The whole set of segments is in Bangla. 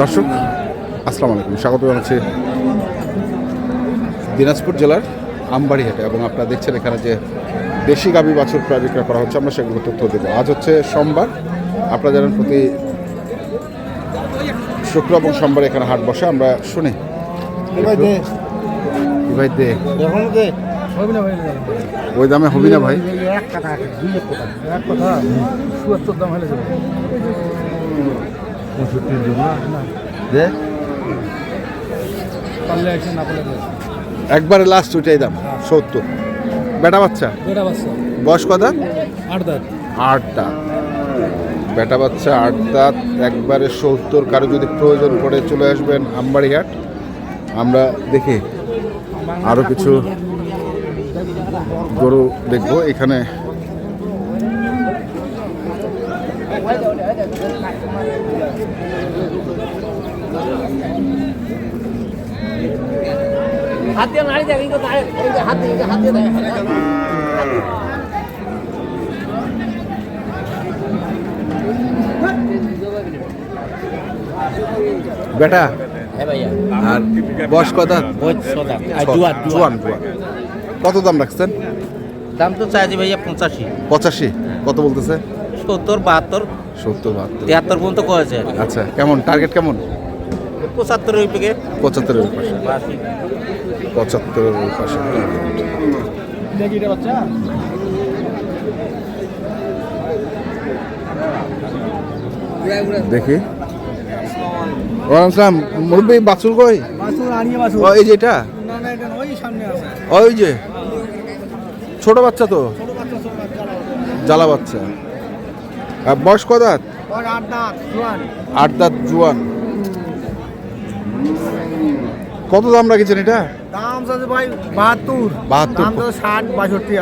দর্শক আসসালামু আলাইকুম। স্বাগত জানাচ্ছি দিনাজপুর জেলার আমবাড়িহাটে এবং আপনারা দেখছেন এখানে যে দেশি গাভী বাছুর প্রায় বিক্রয় করা হচ্ছে আমরা সেগুলো তথ্য দেবো। আজ হচ্ছে সোমবার আপনারা জানেন প্রতি শুক্র এবং সোমবার এখানে হাট বসে আমরা শুনি। ভাই দে ওই দামে হবি না ভাই। এক কথা দুই এক কথা দাম হলে একবারে লাস্ট ওইটাই দাম সত্তর। বেটা বাচ্চা? বেটা বাচ্চা। বয়স কথা আট দাঁত। আট দাঁত। বেটা বাচ্চা আট দাঁত একবারে সত্তর। কারও যদি প্রয়োজন পড়ে চলে আসবেন আমবাড়িহাট। আমরা দেখি। আরও কিছু গরু দেখব এখানে। হাত দিয়ে নাড়ি দেয় কিন্তু দাঁড়ায় এই হাত দিয়ে হাত দিয়ে দেয় বেটা হ্যাঁ ভাইয়া। আর বয়স জোয়ান। কত দাম রাখছেন? দাম তো চাইছি ভাইয়া পঁচাশি। পঁচাশি। কত বলতেছে? সত্তর বাহাত্তর? সত্তর বাহাত্তর। তিয়াত্তর পর্যন্ত করেছে। আচ্ছা কেমন? টার্গেট কেমন? পঁচাত্তরের ওই পেকে পঁচাত্তরের পাশে। পঁচাত্তরের পাশে। দেখি। রে বাচ্চা ওয়ালাইকুম সালাম। মুরব্বী বাছুর কই? বাসুর আনিয়ে বাসুর ও যে এটা? না না এটা ওই সামনে আছে। ওই যে? ছোট বাচ্চা তো? জ্বালা বাচ্চা। বয়স কত? আট দাঁত জোয়ান। কত দাম রাখেছেন এটা? দাম আছে ভাই বাহাত্তর। 72 ষাট বাষট্টি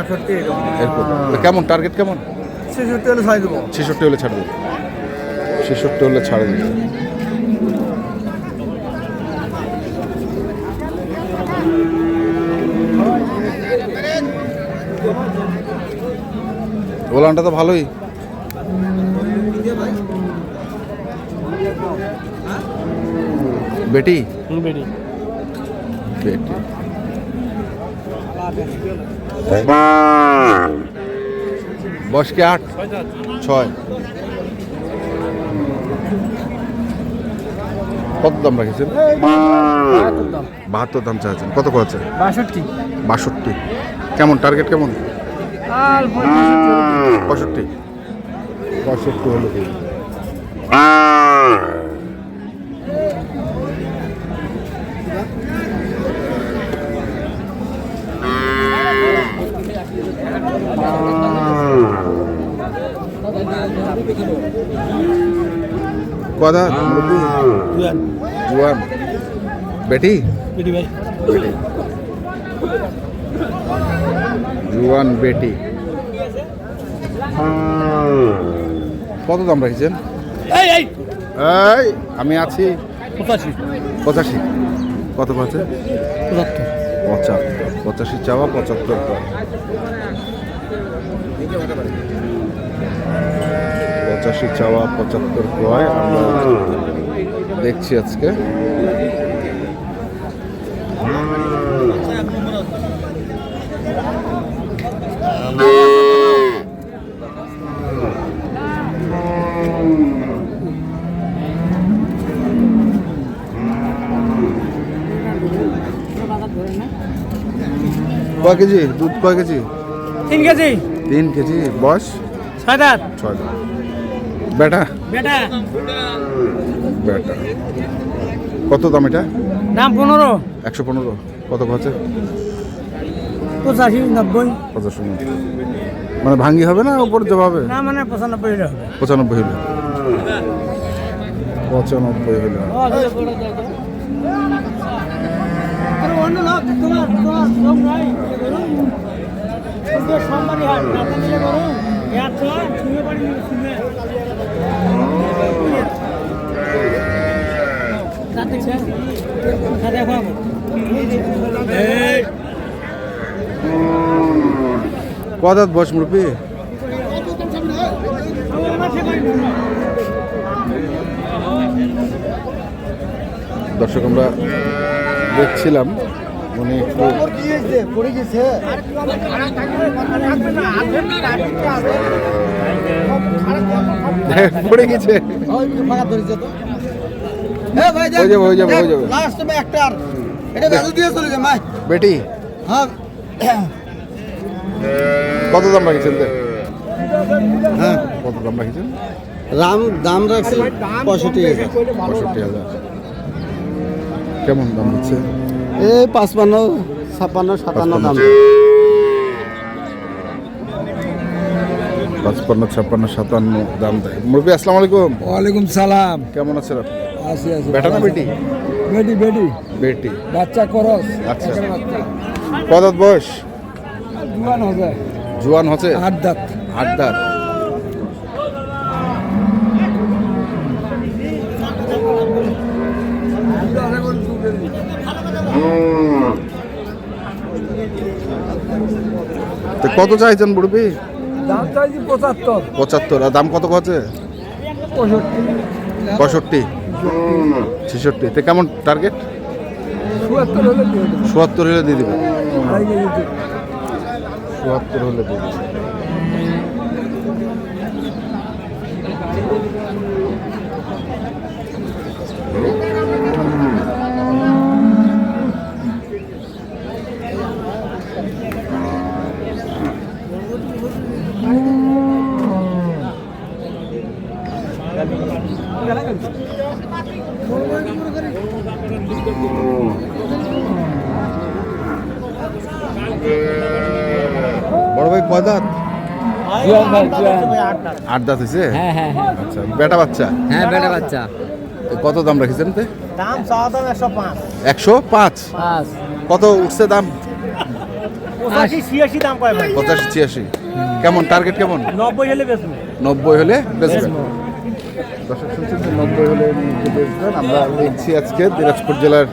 কেমন? টার্গেট কেমন? ছেষট্টি হলে দেবো। ছেষট্টি হলে ছাড় দেবে। ছেষট্টি হলে ছাড় দেবে। ওলানটা তো ভালোই। বেটি? বেড়ি বেটি। বয়স কি আট? ছয় কত দাম রাখেছেন? বাহাত্তর দাম চাইছেন। কত করেছেন? বাষট্টি। বাষট্টি। কেমন? টার্গেট কেমন? পঁয়ষট্টি পঁয়ষট্টি। হলো কি? কথা জুয়ান। বেটি? বেটি ভাই। বেটি। জুয়ান বেটি। কত দাম রাখছেন? এই এই। এই আমি আছি। পঁচাশি। পঁচাশি। কত আছে পঁচাত্তর। পঁচাত্তর পঁচাশি চাওয়া পঁচাত্তর। পঁচাশি চাওয়া পঁচাত্তর ক্রয় আমরা দেখছি আজকে। কয় কেজি? দুধ কয় কেজি? তিন কেজি। তিন কেজি। বয়স? ছয় দাঁত। ছয় দাম বেটা? বেটা। বেটা। কত দাম এটা? দাম পনেরো। একশো পনেরো। কত আছে পঁচাশি নব্বই। পঁচাশি মানে। ভাঙ্গি হবে না উপর হবে? না মানে পঁচানব্বই হলে হবে। পঁচানব্বই হইলে পঁচানব্বই হইলে কদাত বয়স মুরব্বী? দর্শক আমরা দেখছিলাম। উনি একটু পড়ে গেছে। হ্যাঁ হয়ে যাবে, হয়ে যাবে, হয়ে যাবে। বেটি? হ্যাঁ কত দাম রাখছেন? হ্যাঁ। কত দাম রাখছেন? রাম দাম রাখছে পঁয়ষট্টি হাজার। পঁয়ষট্টি হাজার। কেমন দাম দিচ্ছে এই পাঁচপান্ন ছাপ্পান্ন সাতান্ন দাম। পাঁচপান্ন ছাপ্পান্ন সাতান্ন দাম দেয়। মুরব্বী আসসালামু আলাইকুম। ওয়ালাইকুম সালাম। কেমন আছেন আপনি? আছি আছি। বেটা না বেটি? বেডি বেডি বেটি। বাচ্চা করস আচ্ছা। কত বয়স? দুয়ান হবে জোয়ান হচ্ছে? আট দাঁত। আট দাঁত। তো কত চাইছেন দাম চাইছি পঁচাত্তর। পঁচাত্তর। আর দাম কত আছে? পঁয়ষট্টি। পঁয়ষট্টি। ছেষট্টি। তো কেমন টার্গেট চুয়াত্তর হলে দিয়ে দেবো। চুয়াত্তর হলে দিয়ে দেবেন? আড়াই কেজি দুধ। চুয়াত্তর হলে দিয়ে দেবেন বড় ভাই কয় দাঁত? আট দাঁত হয়েছে হ্যাঁ হ্যাঁ হ্যাঁ। আচ্ছা বেটা বাচ্চা? হ্যাঁ বেটা বাচ্চা। কত দাম রেখেছেন তে? দাম চাওয়া দাম একশো পাঁচ। একশো পাঁচ? কত উঠছে দাম? পঁচাশি ছিয়াশি দাম পঁচাশি ছিয়াশি। কেমন টার্গেট কেমন? নব্বই হলে বেচবে। নব্বই হলে বেচবেন দর্শক শুনছেন, যে হলে আমরা দেখছি আজকে দিনাজপুর জেলার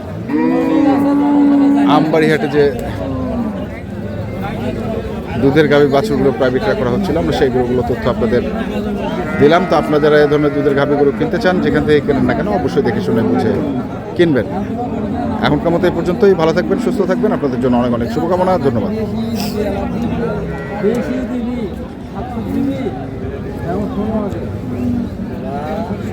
আমবাড়িহাটে যে দুধের গাভী বাছুরগুলো বিক্রয় করা হচ্ছিল, আমরা সেই গরুগুলো তথ্য আপনাদের দিলাম। তো আপনারা এই ধরনের দুধের গাভী গরু কিনতে চান, যেখান থেকে কেনেন না কেন, অবশ্যই দেখে শুনে বুঝে কিনবেন। এখনকার মতো এই পর্যন্তই, ভালো থাকবেন, সুস্থ থাকবেন। আপনাদের জন্য অনেক অনেক শুভকামনা, ধন্যবাদ বেশি দিবি সাতশো দিবি এমন শোনো আছে দেখেন ভাই দেখেন এরিয়াতে